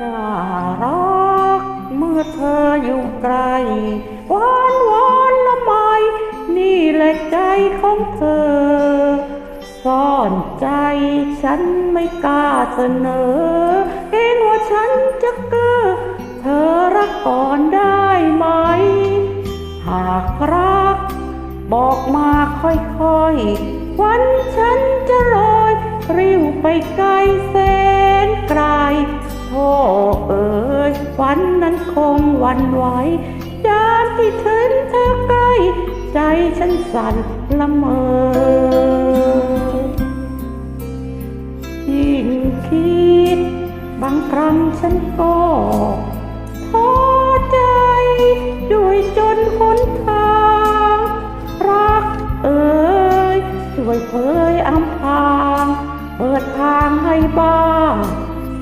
น่ารักเมื่อเธออยู่ไกลหวานหวานละไมนี่แหละใจของเธอ ซ่อนใจฉันไม่กล้าเสนอเห็นว่าฉันจะเก้อเธอรักก่อนได้ไหม หากรัก บอกมาค่อยๆ วันฉันจะลอย ริ้วไปไกลแสนไกล โธ่เอ๋ยวันนั้นคงวันไหวยามที่ถึงเธอใกล้ ใจฉันสั่นละเมอ ยิ่งคิด บางครั้งฉันก็ท้อใจ ด้วยจนหนทาง รักเอ่ยช่วยเผยอำพราง เปิดทางให้บ้าง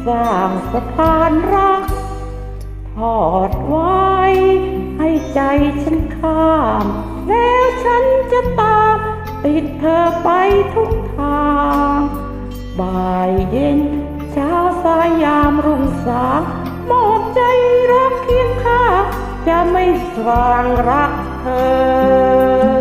สร้างสะพานรัก ทอดไว้ ให้ใจฉันข้าม แล้วฉันจะตามติดเธอไปทุกทาง บ่ายเย็นเช้าสายยามรุ่งสางมอบใจรักเคียงข้างจะไม่สว่างรักเธอ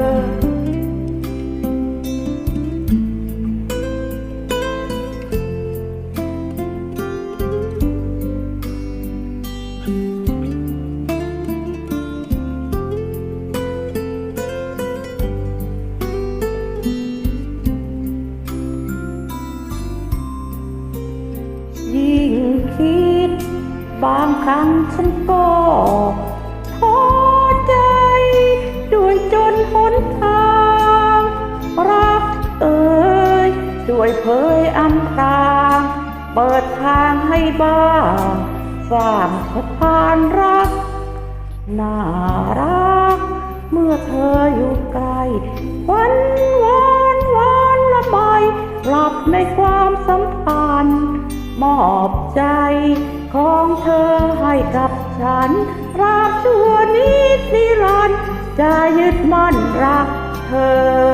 คิด บางครั้งฉันก็ท้อใจ ด้วยจนหนทาง รักเอ่ยช่วยเผยอำพรางเปิดทางให้บ้างสร้างสะพานรัก น่ารัก เมื่อเธออยู่ไกลวันหวานหวานละไมหลับในความสัมพันธ์ มอบใจของเธอให้กับฉันราบชั่วนิดนิรันดร์จะยึดมั่นรักเธอ